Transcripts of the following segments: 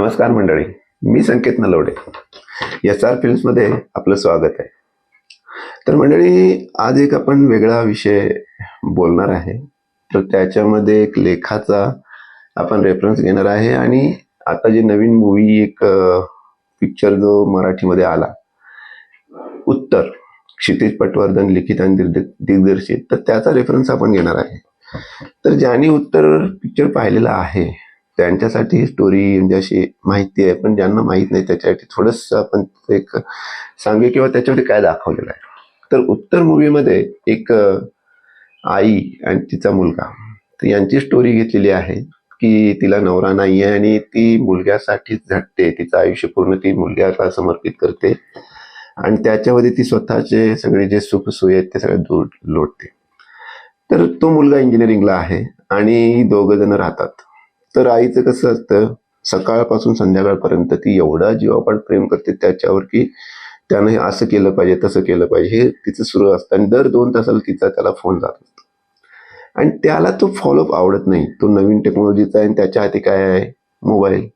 नमस्कार मंडळी मी संकेत नलवडे. एस आर फिल्म्समध्ये आपलं स्वागत आहे. तर मंडळी आज एक आपण वेगळा विषय बोलणार आहे. तर त्याच्यामध्ये एक लेखाचा आपण रेफरन्स घेणार आहे आणि आता जे नवीन मूवी एक पिक्चर जो मराठीमध्ये आला उत्तर क्षितिज पटवर्धन लिखित आणि दिग्दर्शित तर त्याचा रेफरन्स आपण घेणार आहे. तर ज्यांनी उत्तर पिक्चर पाहिलेला आहे त्यांच्यासाठी स्टोरी म्हणजे अशी माहिती आहे पण ज्यांना माहीत नाही त्याच्यासाठी थोडंसं आपण एक सांगू किंवा त्याच्यामध्ये काय दाखवलेलं आहे. तर उत्तर मूवीमध्ये एक आई आणि तिचा मुलगा तर यांची स्टोरी घेतलेली आहे की तिला नवरा नाही आहे आणि ती मुलग्यासाठीच झटते. तिचं आयुष्य पूर्ण ती मुलग्याला समर्पित करते आणि त्याच्यामध्ये ती स्वतःचे सगळे जे सुख आहेत ते सगळे दूर लोटते. तर तो मुलगा इंजिनिअरिंगला आहे आणि दोघं जण राहतात. तर आईचं कसं असतं सकाळपासून संध्याकाळपर्यंत ती एवढा जीवापाड प्रेम करते त्याच्यावर की त्यानं हे असं केलं पाहिजे तसं केलं पाहिजे हे तिचं सुरू असतं आणि दर दोन तासाला तिचा त्याला फोन जात असतो. आणि त्याला तो फॉलोअप आवडत नाही. तो नवीन टेक्नॉलॉजीचा आहे आणि त्याच्या हाती काय आहे? मोबाईल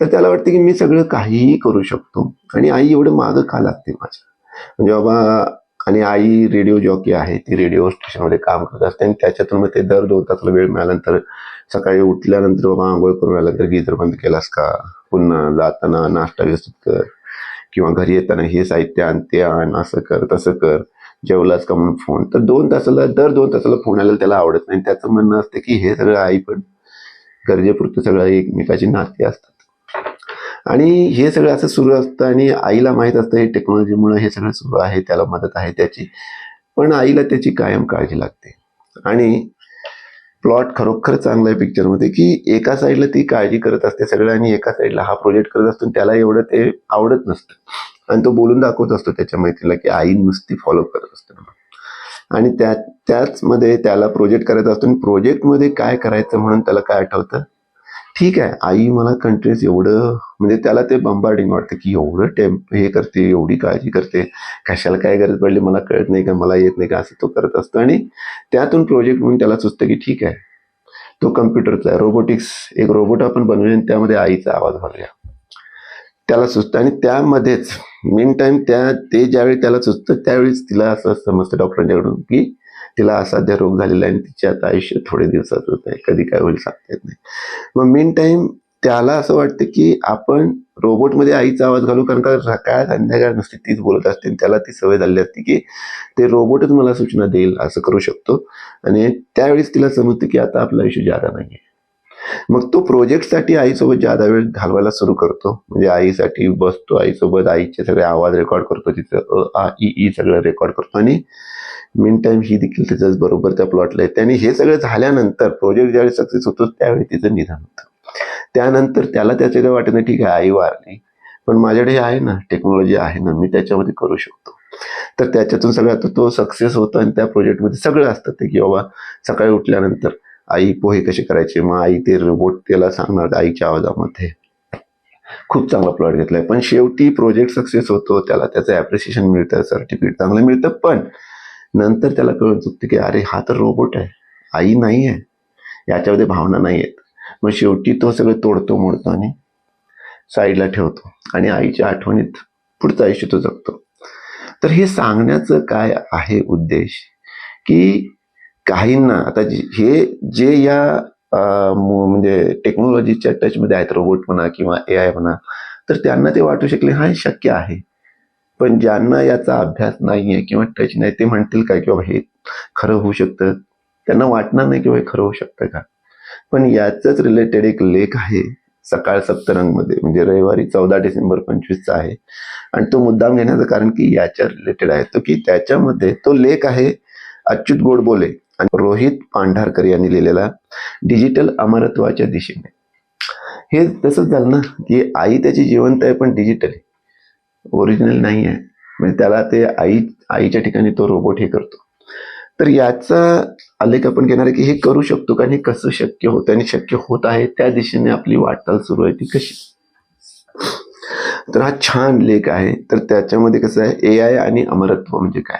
तर त्याला वाटते की मी सगळं काहीही करू शकतो आणि आई एवढं मागं का लागते माझ्या? म्हणजे बाबा आणि आई रेडिओ जॉकी आहे ती रेडिओ स्टेशनमध्ये काम करत असते आणि त्याच्यातून मग ते दर दोन तासाला वेळ मिळाल्यानंतर सकाळी उठल्यानंतर बाबा आंघोळ करून आल्यानंतर गिजर बंद केलास का? पुन्हा जाताना नाश्ता व्यवस्थित कर. किंवा घरी येताना हे साहित्य आण ते आण असं कर तसं कर. जेवलास का म्हणून फोन तर दोन तासाला दर दोन तासाला फोन आलेला त्याला आवडत नाही. त्याचं म्हणणं असतं की हे सगळं आई पण गरजेपुरतं सगळं एकमेकाची नाती असतात. आणि हे सगळं असं सुरू असतं आणि आईला माहीत असतं हे टेक्नॉलॉजीमुळे हे सगळं सुरू आहे त्याला मदत आहे त्याची. पण आईला त्याची कायम काळजी लागते. आणि प्लॉट खरोखर चांगला आहे पिक्चरमध्ये की एका साईडला ती काळजी करत असते सगळं आणि एका साईडला हा प्रोजेक्ट करत असतो त्याला एवढं ते आवडत नसतं. आणि तो बोलून दाखवत असतो त्याच्या मैत्रीला की आई नुसती फॉलो करत असते आणि त्या त्याचमध्ये त्याला प्रोजेक्ट करायचा असतो आणि प्रोजेक्टमध्ये काय करायचं म्हणून त्याला काय आठवतं? ठीक आहे. आई मला कंटिन्युअस एवढं म्हणजे त्याला ते बंबार्डिंग वाटतं की एवढं टेम्प हे करते एवढी काळजी करते. कशाला काय गरज पडली मला कळत नाही का मला येत नाही का असं तो करत असतो. आणि त्यातून प्रोजेक्ट म्हणून त्याला सुचतं की ठीक आहे. तो कम्प्युटरचा आहे रोबोटिक्स एक रोबोट आपण बनवूया आणि त्यामध्ये आईचा आवाज भरूया त्याला सुचतं आणि त्यामध्येच मेन टाईम त्या ते ज्यावेळी त्याला सुचतं त्यावेळीच तिला असं समजतं डॉक्टरांच्याकडून की तिला असाध्य रोग झालेला आहे आणि तिचे आता आयुष्य थोडे दिवसात होत आहे. कधी काय होईल सांगता येत नाही. मग मेन टाईम त्याला असं वाटतं की आपण रोबोटमध्ये आईचा आवाज घालू कारण का सकाळ संध्याकाळ नुसती तीच बोलत असते आणि त्याला ती सवय झाली असते की ते रोबोटच मला सूचना देईल असं करू शकतो. आणि त्यावेळेस तिला समजतं की आता आपलं आयुष्य जादा नाही आहे मग तो प्रोजेक्टसाठी आईसोबत ज्यादा वेळ घालवायला सुरू करतो. म्हणजे आईसाठी बसतो आईसोबत आईचे सगळे आवाज रेकॉर्ड करतो तिचं अ आ ई सगळं रेकॉर्ड करतो. आणि मेन टाईम ही देखील त्याच्याच बरोबर त्या प्लॉटला येते. आणि हे सगळं झाल्यानंतर प्रोजेक्ट ज्यावेळी सक्सेस होतो त्यावेळी तिचं निधन होतं. त्यानंतर त्याला त्याच्या काय वाटत नाही ठीक आहे आई वारली. पण माझ्याकडे आहे ना टेक्नॉलॉजी आहे ना मी त्याच्यामध्ये करू शकतो. तर त्याच्यातून सगळं तो सक्सेस होतो आणि त्या प्रोजेक्टमध्ये सगळं असतं ते की बाबा सकाळी उठल्यानंतर आई पोहे कसे करायचे? मग आई ते रोबोट त्याला सांगणार आईच्या आवाजामध्ये. खूप चांगला प्लॉट घेतलाय. पण शेवटी प्रोजेक्ट सक्सेस होतो त्याला त्याचं ॲप्रिसिएशन मिळतं सर्टिफिकेट चांगलं मिळतं. पण नंतर त्याला कळून चुकतं की अरे हा तर रोबोट आहे. आई नाही आहे. याच्यामध्ये भावना नाही आहेत. मग शेवटी तो सगळं तोडतो मोडतो आणि साईडला ठेवतो आणि आईच्या आठवणीत पुढचं आयुष्य तो जगतो. तर हे सांगण्याचं काय आहे उद्देश? की काहींना आता जे- हे जे या मु- म्हणजे टेक्नॉलॉजीच्या टचमध्ये आहेत रोबोट म्हणा किंवा ए आय म्हणा तर त्यांना ते वाटू शकले हा शक्य आहे. पण ज्यांना याचा अभ्यास नाही आहे किंवा टच नाही ते म्हणतील का किंवा हे खरं होऊ शकतं? त्यांना वाटणार नाही किंवा हे खरं होऊ शकतं का? पण याचंच रिलेटेड एक लेख आहे सकाळ सप्तरंगमध्ये म्हणजे रविवारी चौदा डिसेंबर पंचवीसचा आहे. आणि तो मुद्दाम घेण्याचं कारण की याच्या रिलेटेड आहे. तो की त्याच्यामध्ये तो लेख आहे अच्युत गोडबोले आणि रोहित पांढारकर यांनी लिहिलेला डिजिटल अमरत्वाच्या दिशेने. हे तसंच झालं ना की आई त्याची जिवंत आहे पण डिजिटल आहे. ओरिजिनल नाही आहे म्हणजे त्याला ते आई आईच्या ठिकाणी तो रोबोट हे करतो. तर याचा आलेख आपण घेणार आहे की हे करू शकतो का आणि कसं शक्य होतं आणि शक्य होत आहे त्या दिशेने आपली वाटचाल सुरू आहे ती कशी? तर हा छान लेख आहे. तर त्याच्यामध्ये कसं आहे? ए आय आणि अमरत्व म्हणजे काय?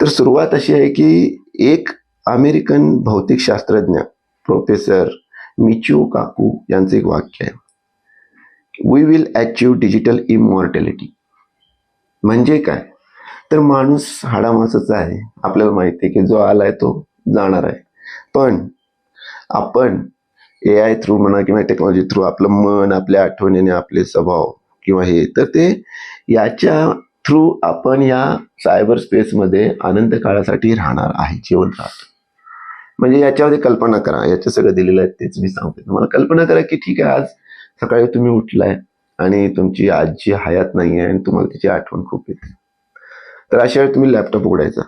तर सुरुवात अशी आहे की एक अमेरिकन भौतिकशास्त्रज्ञ प्रोफेसर मिचिओ काकू यांचं एक वाक्य आहे. We will achieve digital immortality म्हणजे काय? तर माणूस हाडामासाचा आहे. आपल्याला माहिती आहे की जो आलाय तो जाणार आहे. पण आपण ए आय थ्रू म्हणा किंवा टेक्नॉलॉजी थ्रू आपलं मन आपल्या आठवणीने आपले स्वभाव किंवा हे तर ते याच्या थ्रू आपण या सायबर स्पेसमध्ये अनंत काळासाठी राहणार आहे जीवन राहतो म्हणजे याच्यामध्ये कल्पना करा. याच्या सगळं दिलेलं आहे तेच मी सांगते तुम्हाला कल्पना करा की ठीक आहे आज सकाळी तुम्ही उठलाय आणि तुमची आजी हयात नाही आहे आणि तुम्हाला तिची आठवण खूप येते. तर अशा वेळी तुम्ही लॅपटॉप उघडायचा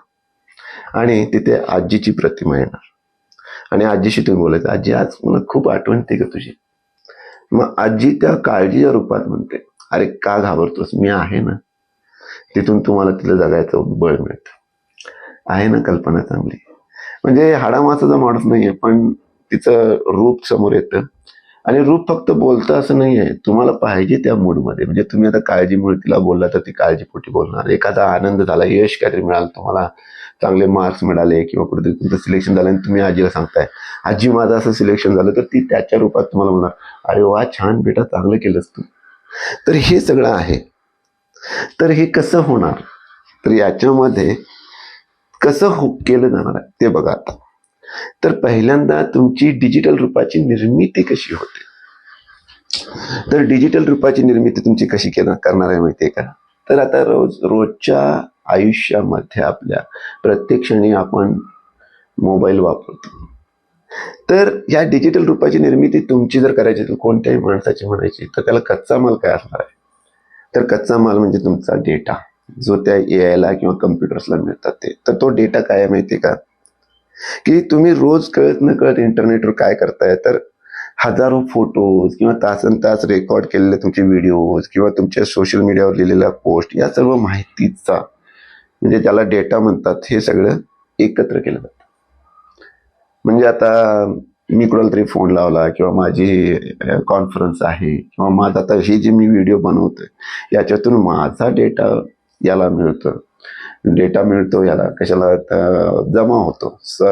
आणि तिथे आजीची प्रतिमा येणार. आणि आजीशी तुम्ही बोलायचं आजी आज मला खूप आठवण येते का तुझी. मग आजी त्या काळजीच्या रूपात म्हणते अरे का घाबरतोस? मी आहे ना. तिथून तुम्हाला तिला जगायचं बळ मिळतं. आहे ना कल्पना चांगली. म्हणजे हाडामासाचा माणूस नाहीये पण तिचं रूप समोर येतं. आणि रूप फक्त बोलतं असं नाही आहे तुम्हाला पाहिजे त्या मूडमध्ये म्हणजे तुम्ही आता काळजीमुळे तिला बोलला तर ती काळजीपोटी बोलणार. एखादा आनंद झाला यश काहीतरी मिळालं तुम्हाला चांगले मार्क्स मिळाले किंवा कुठेतरी तुमचं सिलेक्शन झालं आणि तुम्ही आजीला सांगताय. आजी माझं असं सिलेक्शन झालं तर ती त्याच्या रूपात तुम्हाला म्हणणार अरे वा छान बेटा चांगलं केलंस तू. तर हे सगळं आहे. तर हे कसं होणार? तर याच्यामध्ये कसं हो केलं जाणार आहे? ते बघा आता. तर पहिल्यांदा तुमची डिजिटल रूपाची निर्मिती कशी होते? तर डिजिटल रूपाची निर्मिती तुमची कशी करणार आहे माहितीये का? तर आता रोज रोजच्या आयुष्यामध्ये आपल्या प्रत्येक क्षणी आपण मोबाईल वापरतो. तर या डिजिटल रूपाची निर्मिती तुमची जर करायची तर कोणत्याही माणसाची म्हणायची तर त्याला कच्चा माल काय असणार आहे? तर कच्चा माल म्हणजे तुमचा डेटा जो त्या ए आयला किंवा कम्प्युटर्सला मिळतात ते. तर तो डेटा काय माहिती का? की तुम्ही रोज कळत न कळत इंटरनेटवर काय करताय? तर हजारो फोटोज किंवा तासन तास रेकॉर्ड केलेले तुमचे व्हिडिओज किंवा तुमच्या सोशल मीडियावर लिहिलेल्या पोस्ट या सर्व माहितीचा म्हणजे ज्याला डेटा म्हणतात हे सगळं एकत्र केलं जातं. म्हणजे आता मी कुणाला तरी फोन लावला किंवा माझी कॉन्फरन्स आहे किंवा माझा आता हे जे मी व्हिडिओ बनवतोय याच्यातून माझा डेटा याला मिळतो डेटा मिळतो याला कशाला जमा होतो. स-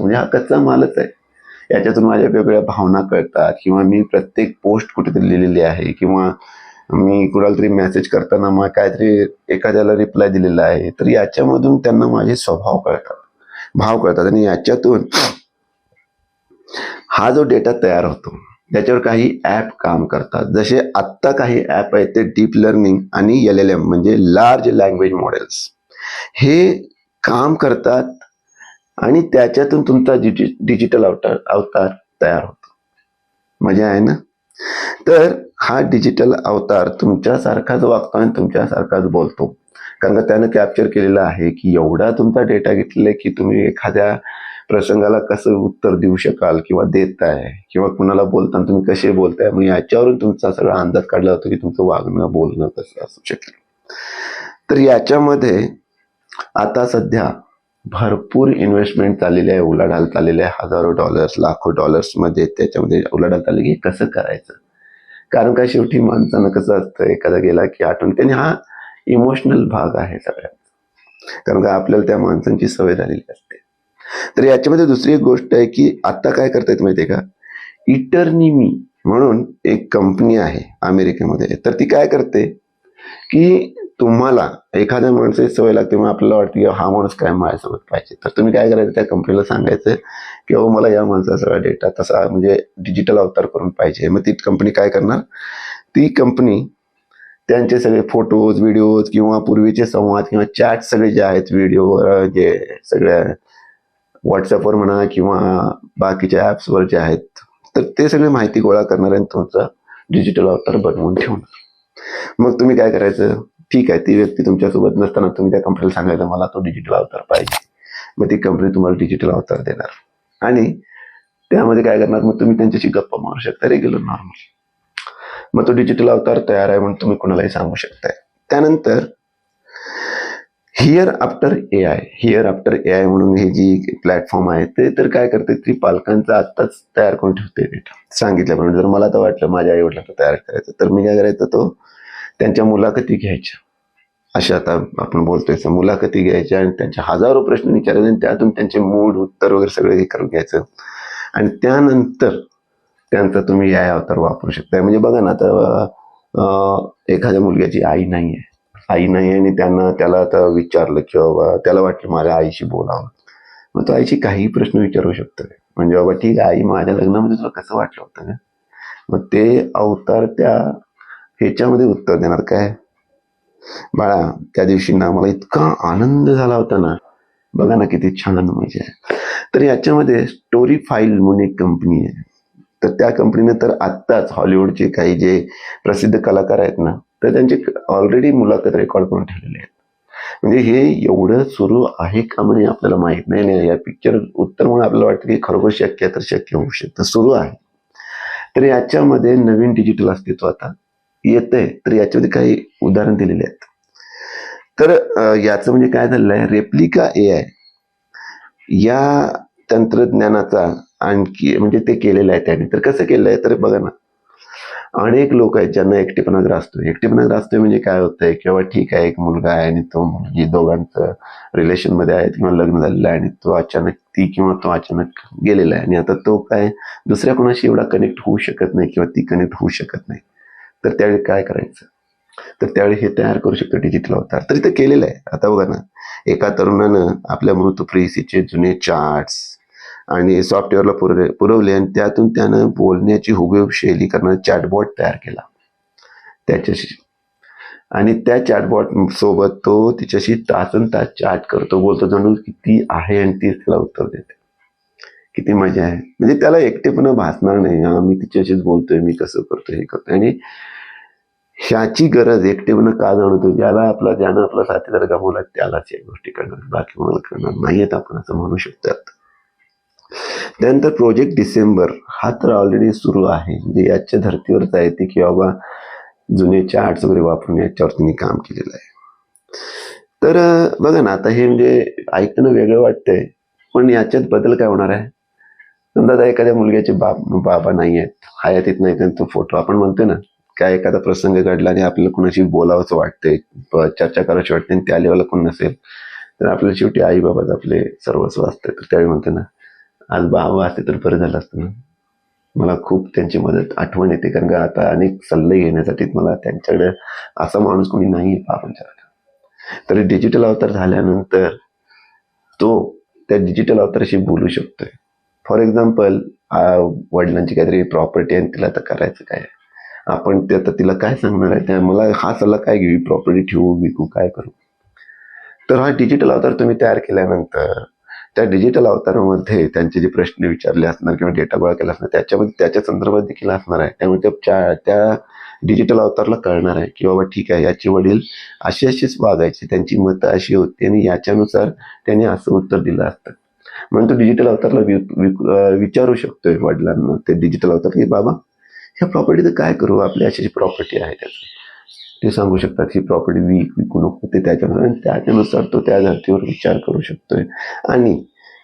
म्हणजे हा कच्चा मालच आहे. याच्यातून माझ्या वेगवेगळ्या भावना कळतात किंवा मी प्रत्येक पोस्ट कुठेतरी लिहिलेली आहे किंवा मी कुणाला तरी मेसेज करताना मग काहीतरी एखाद्याला रिप्लाय दिलेला आहे तर याच्यामधून त्यांना माझे स्वभाव कळतात. भाव कळतात. आणि याच्यातून हा जो डेटा तयार होतो त्याच्यावर काही ॲप काम करतात. जसे आत्ता काही ॲप आहेत ते डीप लर्निंग आणि एल एल एम म्हणजे लार्ज लँग्वेज मॉडेल्स हे काम करतात आणि त्याच्यातून तुमचा डिजि डिजिटल अवतार अवतार तयार होतो. मजा आहे ना? तर हा डिजिटल अवतार तुमच्यासारखाच वागतो आणि तुमच्यासारखाच बोलतो. कारण का त्यानं कॅप्चर केलेलं आहे की एवढा तुमचा डेटा घेतलेला आहे की तुम्ही एखाद्या प्रसंगाला कसं उत्तर देऊ शकाल किंवा देताय किंवा कुणाला बोलताना तुम्ही कसे बोलताय मग याच्यावरून तुमचा सगळा अंदाज काढला जातो की तुमचं वागणं बोलणं कसं असू शकेल तर याच्यामध्ये आता सध्या भरपूर इन्व्हेस्टमेंट चाललेली आहे उलाढाल चाललेली आहे हजारो डॉलर्स लाखो डॉलर्समध्ये त्याच्यामध्ये उलाढाल चालली की कसं करायचं? कारण का शेवटी माणसानं कसं असतं एखादा गेला की आठवण त्याने हा इमोशनल भाग आहे सगळ्यात. कारण का आपल्याला त्या माणसांची सवय झालेली असते. तर याच्यामध्ये दुसरी एक गोष्ट आहे की आता काय करतायत माहितीये का? इटर्निमी म्हणून एक कंपनी आहे अमेरिकेमध्ये. तर ती काय करते? की तुम्हाला एखाद्या माणसाची सवय लागते मग आपल्याला वाटते की हा माणूस काय माझ्यासोबत पाहिजे. तर तुम्ही काय करायचं? त्या कंपनीला सांगायचं की बाबा मला या माणसाचा सगळा डेटा तसा म्हणजे डिजिटल अवतार करून पाहिजे. मग ती कंपनी काय करणार? ती कंपनी त्यांचे सगळे फोटोज व्हिडिओज किंवा पूर्वीचे संवाद किंवा चॅट सगळे जे आहेत व्हिडिओ जे सगळ्या व्हॉट्सअपवर म्हणा किंवा बाकीच्या ॲप्सवर जे आहेत तर ते सगळे माहिती गोळा करणार आणि तुमचा डिजिटल अवतार बनवून ठेवणार. मग तुम्ही काय करायचं? ठीक आहे ती व्यक्ती तुमच्यासोबत नसताना तुम्ही त्या कंपनीला सांगायचं मला तो डिजिटल अवतार पाहिजे. मग ती कंपनी तुम्हाला डिजिटल अवतार देणार. आणि त्यामध्ये काय करणार? मग तुम्ही त्यांच्याशी गप्पा मारू शकता रेग्युलर नॉर्मल मग तो डिजिटल अवतार तयार आहे म्हणून तुम्ही कोणालाही सांगू शकताय. त्यानंतर hereafter A I hereafter A I म्हणून हे जी प्लॅटफॉर्म आहे ते तर काय करते? ती पालकांचा आत्ताच तयार करून ठेवते डेटा सांगितल्याप्रमाणे जर मला तर वाटलं माझ्या आईवडिलांना तयार करायचं तर मी काय करायचं? तो त्यांच्या मुलाखती घ्यायच्या. अशा आता आपण बोलतोय मुलाखती घ्यायच्या आणि त्यांच्या हजारो प्रश्न विचारायचे आणि त्यातून त्यांचे मूड उत्तर वगैरे सगळे हे करून घ्यायचं. आणि त्यानंतर त्यांचा तुम्ही या अवतार वापरू शकताय. म्हणजे बघा ना आता एखाद्या मुलग्याची आई नाही आहे आई नाही आहे आणि त्यांना त्याला आता विचारलं की बाबा त्याला वाटलं माझ्या आईशी बोलावं. मग तो आईशी काही प्रश्न विचारू शकतो म्हणजे बाबा ठीक आहे आई माझ्या लग्नामध्ये तुला कसं वाटलं होतं ना? मग ते अवतार त्या ह्याच्यामध्ये उत्तर देणार काय? बाळा त्या दिवशी ना मला इतका आनंद झाला होता ना. बघा ना किती छान मजा आहे. तर याच्यामध्ये स्टोरी फाईल म्हणून एक कंपनी आहे. तर त्या कंपनीने तर आत्ताच हॉलिवूडचे काही जे प्रसिद्ध कलाकार आहेत ना तर त्यांचे ऑलरेडी मुलाखत रेकॉर्ड करून ठेवलेले आहेत. म्हणजे हे एवढं सुरू आहे का म्हणे आपल्याला माहीत नाही. नाही या पिक्चर उत्तर म्हणून आपल्याला वाटतं की खरोखर शक्य तर शक्य होऊ शकतं. सुरू आहे. तर याच्यामध्ये नवीन डिजिटल अस्तित्व आता येतंय तर याच्यामध्ये काही उदाहरण दिलेले आहेत. तर याचं म्हणजे काय झालेलं आहे रेप्लिका ए आय या तंत्रज्ञानाचा आणखी म्हणजे ते केलेलं आहे त्याने. तर कसं केलं आहे तर बघा ना अनेक लोक आहेत ज्यांना एकटेपणा ग्रासतो एकटेपणा ग्रासतोय म्हणजे काय होतंय किंवा ठीक आहे एक मुलगा आहे आणि तो मुलगी दोघांचं रिलेशनमध्ये आहे किंवा लग्न झालेलं आहे आणि तो अचानक ती किंवा तो अचानक गेलेला आहे. आणि आता तो काय दुसऱ्या कोणाशी एवढा कनेक्ट होऊ शकत नाही किंवा ती कनेक्ट होऊ शकत नाही. तर त्यावेळी काय करायचं? तर त्यावेळी हे तयार करू शकतो डिजिटल अवतार तर इथं केलेलं आहे. आता बघा ना एका तरुणानं आपल्या मृत प्रेयसीचे जुने चार्ट्स आणि सॉफ्टवेअरला पुरवले पुरवले आणि त्यातून त्यानं बोलण्याची हुबेहूब शैली करणारा चॅटबॉट तयार केला. त्याच्याशी आणि त्या चॅटबॉट सोबत तो तिच्याशी तासन तास चॅट करतो बोलतो जाणून किती आहे आणि तीच त्याला उत्तर देते. किती मजा आहे. म्हणजे त्याला एकटेपणा भासणार नाही. हा मी तिच्याशीच बोलतोय मी कसं करतो हे करतोय. आणि ह्याची गरज एकटेपणा का जाणवतो ज्याला आपला ज्यानं आपला साथीदार गमावला त्यालाच या गोष्टी करणार. बाकी मला करणार नाहीयेत आपण असं म्हणू शकतो त्यानंतर प्रोजेक्ट डिसेंबर हा तर ऑलरेडी सुरू आहे. म्हणजे याच्या धर्तीवरच आहे ते की बाबा जुने चार्ट्स वगैरे वापरून याच्यावर त्यांनी काम केलेलं आहे. तर बघा ना आता हे म्हणजे ऐकताना वेगळं वाटतंय. पण याच्यात बदल काय होणार आहे? समजा आता एखाद्या मुलग्याचे बाप बाबा नाही आहेत हयातीत नाही तर तो फोटो आपण म्हणतो ना काय एखादा प्रसंग घडला आणि आपल्याला कुणाशी बोलावंसं वाटतंय चर्चा करायची वाटते आणि त्या लेवलला कोण नसेल तर आपल्याला शेवटी आई बाबाच आपले सर्वस्व असते. तर त्यावेळी म्हणतो ना आज बाबा असते तर बरं झालं असतं ना. मला खूप त्यांची मदत आठवण येते. कारण का आता अनेक सल्ले घेण्यासाठी मला त्यांच्याकडे असा माणूस कोणी नाही बाबांच्या तरी डिजिटल अवतार झाल्यानंतर तो त्या डिजिटल अवताराशी बोलू शकतोय. फॉर एक्झाम्पल वडिलांची काहीतरी प्रॉपर्टी आहे आणि तिला आता करायचं काय आपण ते आता तिला काय सांगणार आहे? त्या मला हा सल्ला काय घेऊ? प्रॉपर्टी ठेवू विकू काय करू? तर हा डिजिटल अवतार तुम्ही तयार केल्यानंतर त्या डिजिटल अवतारामध्ये त्यांचे जे प्रश्न विचारले असणार किंवा डेटा गोळा केला असणार त्याच्यामध्ये त्याच्या संदर्भात देखील असणार आहे. त्यामुळे त्या त्या डिजिटल अवतारला कळणार आहे की बाबा ठीक आहे याचे वडील अशी अशीच वागायचे त्यांची मतं अशी होती आणि याच्यानुसार त्यांनी असं उत्तर दिलं असतं. म्हणून तो डिजिटल अवतारला विचारू शकतोय वडिलांना. ते डिजिटल अवतार की बाबा ह्या प्रॉपर्टीचं काय करू? आपली अशी जी प्रॉपर्टी आहे त्याचं. ते सांगू शकतात ही प्रॉपर्टी विक विकू नको. ते त्याच्यानुसार आणि त्याच्यानुसार तो त्या धर्तीवर विचार करू शकतोय. आणि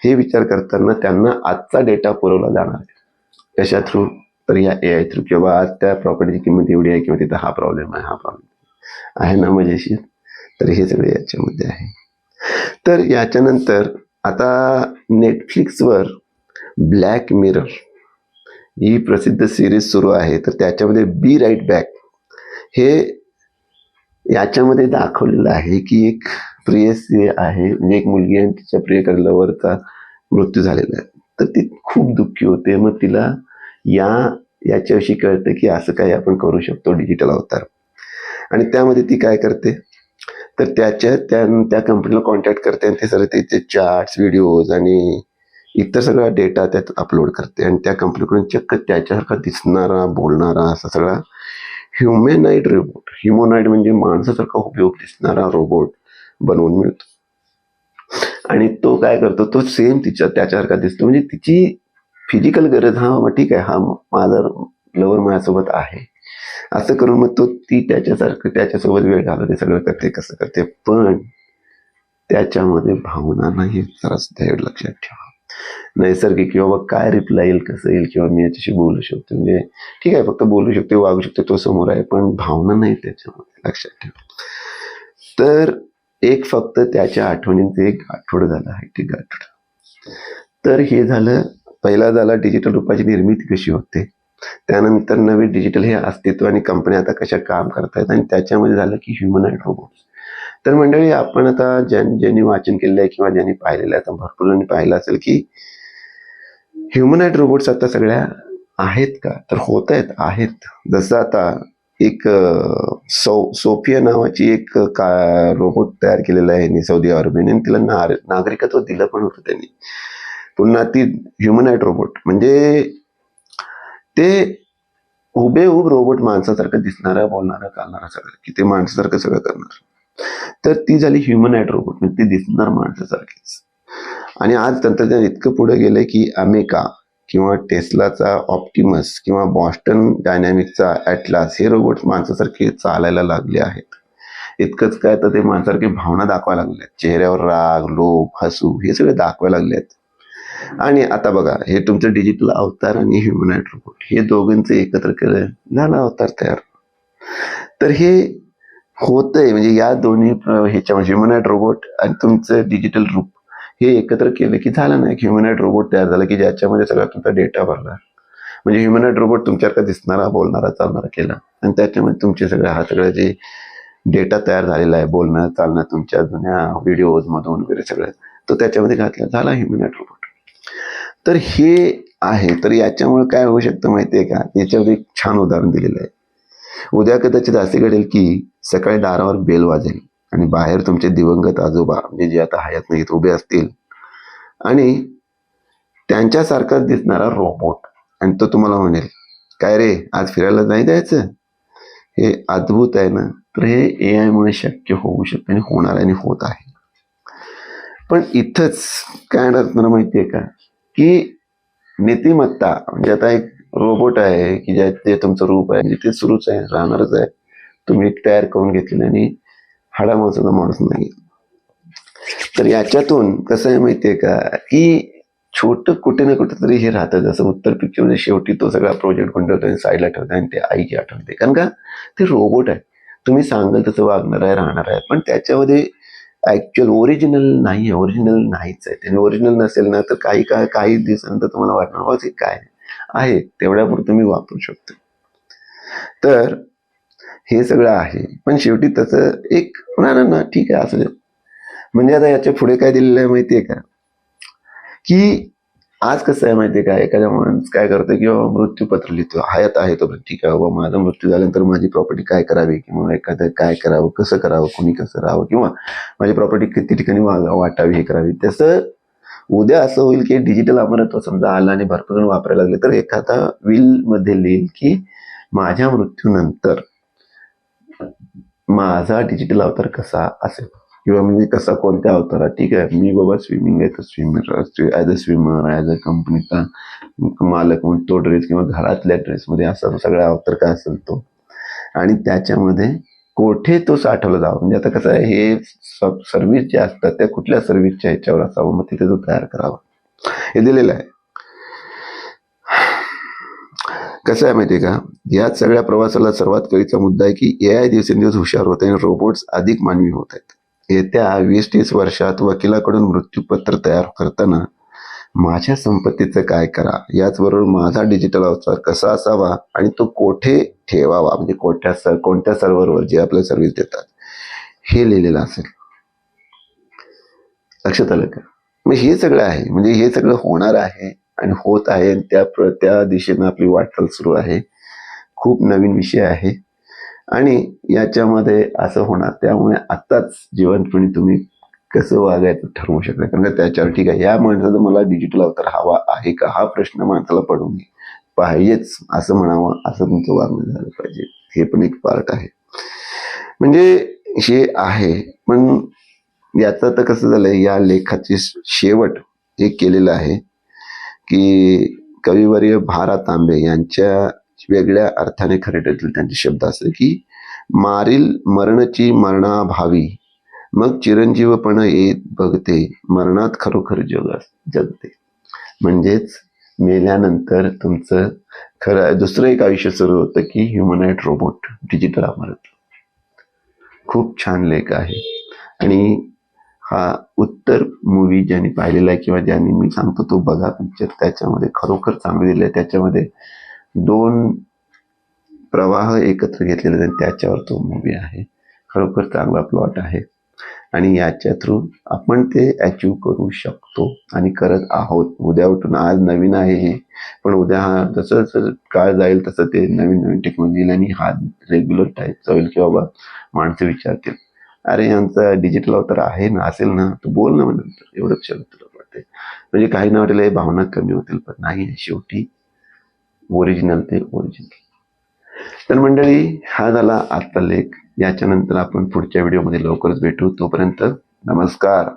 हे विचार करताना त्यांना आजचा डेटा पुरवला जाणार आहे. कशा थ्रू तर या ए आय थ्रू किंवा आज त्या प्रॉपर्टीची किंमत एवढी आहे किंवा तिथं हा प्रॉब्लेम आहे हा प्रॉब्लेम आहे ना मजेशीर? तर हे सगळे याच्यामध्ये आहे. तर याच्यानंतर आता नेटफ्लिक्सवर ब्लॅक मिरर ही प्रसिद्ध सिरीज सुरू आहे. तर त्याच्यामध्ये बी राईट बॅक हे याच्यामध्ये दाखवलेलं आहे की एक प्रियसी आहे. म्हणजे एक मुलगी आणि तिच्या प्रियकर लवरचा मृत्यू झालेला आहे. तर ती खूप दुःखी होते. मग तिला या याच्याविषयी कळतं की असं काही आपण करू शकतो डिजिटल अवतार आणि त्यामध्ये ती काय करते? तर त्याच्या त्या त्या कंपनीला कॉन्टॅक्ट करते आणि ते सगळे त्याचे चार्ट्स व्हिडिओज आणि इतर सगळा डेटा त्यात अपलोड करते. आणि त्या कंपनीकडून चक्क त्याच्यासारखा दिसणारा बोलणारा असा सगळा ह्युमॅनाईड रोबोट ह्युमोनाईड म्हणजे माणसासारखा उपयोग दिसणारा रोबोट बनवून मिळतो. आणि तो काय करतो तो सेम तिच्या त्याच्यासारखा दिसतो. म्हणजे तिची फिजिकल गरज हा ठीक आहे हा माझा लवर माझ्यासोबत आहे. असं करून मग तो ती त्याच्यासारखं त्याच्यासोबत वेळ घालवते. सगळं करते कसं करते. पण त्याच्यामध्ये भावना नाही जरा सुद्धा लक्षात ठेवा. नैसर्गिक किंवा बाबा काय रिप्लाय येईल कसं येईल किंवा मी याच्याशी बोलू शकतो. म्हणजे ठीक आहे फक्त बोलू शकतो वागू शकतो तो समोर आहे. पण भावना नाही त्याच्यामध्ये. लक्षात ठेवा. तर एक फक्त त्याच्या आठवणींचं एक गाठोड झालं आहे. ठीक आठवडं. तर हे झालं पहिला झाला डिजिटल रूपाची निर्मिती कशी होते? त्यानंतर नवे डिजिटल हे अस्तित्व आणि कंपन्या आता कशा काम करतायत आणि त्याच्यामध्ये झालं की ह्युमनाइड रोबोट्स तर मंडळी आपण आता ज्यां ज्यांनी वाचन केलेलं आहे किंवा ज्यांनी पाहिलेलं आहे आता भरपूर जणांनी पाहिलं असेल की ह्युमनाइड रोबोट्स आता सगळ्या आहेत का? तर होत आहेत. आहेत जसं आता एक सो सोफिया नावाची एक का रोबोट तयार केलेला आहे सौदी अरेबियाने आणि तिला नार नागरिकत्व दिलं पण होतं त्यांनी. पुन्हा ती ह्युमनाइड रोबोट म्हणजे ते हुबेहूब रोबोट माणसासारखं दिसणारा बोलणारा चालणारा सगळं. की ते माणसासारखं सगळं करणार. तर ती झाली ह्युमनाइड रोबोट म्हणजे ती दिसणार माणसासारखीच. आणि आज तंत्रज्ञान इतकं पुढे गेलंय की अमेका किंवा टेस्लाचा ऑप्टिमस किंवा बॉस्टन डायनॅमिकचा ॲटलास हे रोबोट माणसासारखे चालायला लागले आहेत. इतकंच काय तर ते माणसासारखे भावना दाखवायला लागल्या आहेत चेहऱ्यावर राग लोभ हसू हे सगळे दाखवायला लागले आहेत आणि आता बघा हे तुमचं डिजिटल अवतार आणि ह्युमनाइट रोबोट हे दोघांचं एकत्र केलं झाला अवतार तयार. तर हे होतंय म्हणजे या दोन्ही ह्याच्यामध्ये ह्याच्या रोबोट आणि तुमचं डिजिटल रूप हे एकत्र केलं की झालं ना एक रोबोट तयार झाला की ज्याच्यामध्ये सगळा तुमचा डेटा भरला. म्हणजे ह्युमनाइट रोबोट तुमच्यासारखा दिसणारा बोलणारा चालणारा केला. आणि त्याच्यामध्ये तुमचे सगळे हा सगळं जे डेटा तयार झालेला आहे बोलणं चालणं तुमच्या जुन्या व्हिडिओज मधून वगैरे सगळं तो त्याच्यामध्ये घातला. झाला ह्युमनाइट रोबोट तर हे आहे. तर याच्यामुळे काय होऊ शकतं माहिती आहे का? याच्यावर एक छान उदाहरण दिलेलं आहे. उद्या कदाचित असे घडेल की सकाळी दारावर बेल वाजेल आणि बाहेर तुमचे दिवंगत आजोबा म्हणजे जे आता हयात नाहीत उभे असतील आणि त्यांच्यासारखाच दिसणारा रोबोट आणि तो तुम्हाला म्हणेल काय रे आज फिरायला नाही जायचं? हे अद्भुत आहे ना? तर हे ए आयमुळे शक्य होऊ शकतं आणि होणार आणि होत आहे. पण इथंच काय असणार माहिती आहे का? की नीतिमत्ता म्हणजे आता एक रोबोट आहे की ज्यात ते तुमचं रूप आहे म्हणजे ते सुरूच आहे राहणारच आहे. तुम्ही एक तयार करून घेतलेलं आणि हाडा माणसाचा माणूस नाही तर याच्यातून कसं आहे माहितीये का की छोट कुठे ना कुठे तरी हे राहतं. जसं उत्तर पिक्चरमध्ये शेवटी तो सगळा प्रोजेक्ट गुंडवतो आणि साईडला ठेवतो आणि ते आईची आठवते कारण का ते रोबोट आहे. तुम्ही सांगाल तसं वागणार आहे राहणार आहे. पण त्याच्यामध्ये ऍक्च्युअल ओरिजिनल नाही आहे ओरिजिनल नाहीच आहे. त्याने ओरिजिनल नसेल ना तर काही का काही दिवसानंतर तुम्हाला वाटणार "हो, ते काय आहे तेवढ्यापुरतं मी वापरू शकतो. तर हे सगळं आहे. पण शेवटी तसं एक ना ना ना ठीक आहे असं म्हणजे आता याच्यापुढे काय दिलेलं आहे माहिती आहे का? की आज कसं आहे माहितीये का? एखाद्या माणूस काय करतो किंवा मृत्यूपत्र लिहितो. हयात आहे तो ठीक आहे बाबा माझा मृत्यू झाल्यानंतर माझी प्रॉपर्टी काय करावी? किंवा एखादं काय करावं? कसं करावं? कोणी कसं राहावं? किंवा माझी प्रॉपर्टी किती ठिकाणी वाटावी हे करावी? तसं उद्या असं होईल की डिजिटल अमरत्व समजा आलं आणि भरपूर जण वापरायला लागले तर एखादा विलमध्ये लिहिल की माझ्या मृत्यूनंतर माझा डिजिटल अवतार कसा असेल? किंवा म्हणजे कसा कोणत्या अवतारात ठीक आहे मी बाबा स्विमिंग आहे तर swimmer as a swimmer as a कंपनीचा मालक म्हणून तो ड्रेस किंवा घरातल्या ड्रेसमध्ये असा सगळा अवतार काय असेल तो आणि त्याच्यामध्ये कोठे तो साठवला जावा म्हणजे आता कसं आहे हे सर्व्हिस जे असतात त्या कुठल्या सर्व्हिसच्या ह्याच्यावर असावं मग तिथे तो तयार करावा हे दिलेलं आहे कसं आहे माहितीये का याच सगळ्या प्रवासाला सर्वात कळीचा मुद्दा आहे की ए आय दिवसेंदिवस हुशार होत आहे आणि रोबोट्स अधिक मानवी होत आहेत येत्या वीस तीस वर्षात वकिलाकडून मृत्यूपत्र तयार करताना माझ्या संपत्तीचं काय करा? याचबरोबर माझा डिजिटल अवतार कसा असावा? आणि तो कोठे ठेवावा? म्हणजे कोठ्या सर कोणत्या सर्व्हरवर जे आपल्या सर्व्हिस देतात? हे लिहिलेलं असेल. लक्षात आलं का? मग हे सगळं आहे. म्हणजे हे सगळं होणार आहे आणि होत आहे. आणि त्या प्र- त्या दिशेनं आपली वाटचाल सुरू आहे. खूप नवीन विषय आहे. आणि याच्यामध्ये असं होणार. त्यामुळे आत्ताच जिवंतपणे तुम्ही कसं वागायचं ठरवू शकता. कारण का त्याच्यावर ठीक आहे. या माणसाचा मला डिजिटल अवतार हवा आहे का? हा प्रश्न माणसाला पडू नये पाहिजेच. असं म्हणावं असं तुमचं वागणं झालं पाहिजे. हे पण एक पार्ट आहे. म्हणजे हे आहे. पण याचं तर कसं झालंय या लेखाची शेवट हे केलेलं आहे की कविवर्य भारा तांबे यांच्या वेगळ्या अर्थाने खरे ठरतील त्यांचे शब्द असे की मारील मरणची मरणाभावी. मग चिरंजीवपण येत बघते मरणात खरोखर जग जगते. म्हणजेच मेल्यानंतर तुमचं खरं दुसरं एक आयुष्य सुरू होतं की ह्युमनाइट रोबोट डिजिटल अमरत खूप छान लेख आहे. आणि हा उत्तर मूवी ज्यांनी पाहिलेला आहे किंवा ज्यांनी मी सांगतो तो बघा पिक्चर त्याच्यामध्ये खरोखर चांगले दिलं आहे. त्याच्यामध्ये दोन प्रवाह एकत्र घेतलेले आहेत आणि त्याच्यावर तो मूवी आहे. खरोखर चांगला प्लॉट आहे. आणि याच्या थ्रू आपण ते अचीव करू शकतो आणि करत आहोत. उद्या उठून आज नवीन आहे हे. पण उद्या हा जसं जसं काळ जाईल तसं ते नवीन नवीन टेक्नॉलॉजी येईल आणि हा रेग्युलर टाईपचा होईल की बाबा माणसं विचारतील. अरे यांचा डिजिटल अवतार आहे ना असेल ना तू बोल ना म्हणून. एवढं क्षण तुला वाटते म्हणजे काही ना वाटेल हे भावना कमी होतील. पण नाही शेवटी ओरिजिनल ते ओरिजिनल तर मंडळी हा झाला आजचा लेख. याच्यानंतर आपण पुढच्या व्हिडिओमध्ये लवकरच भेटू. तोपर्यंत नमस्कार.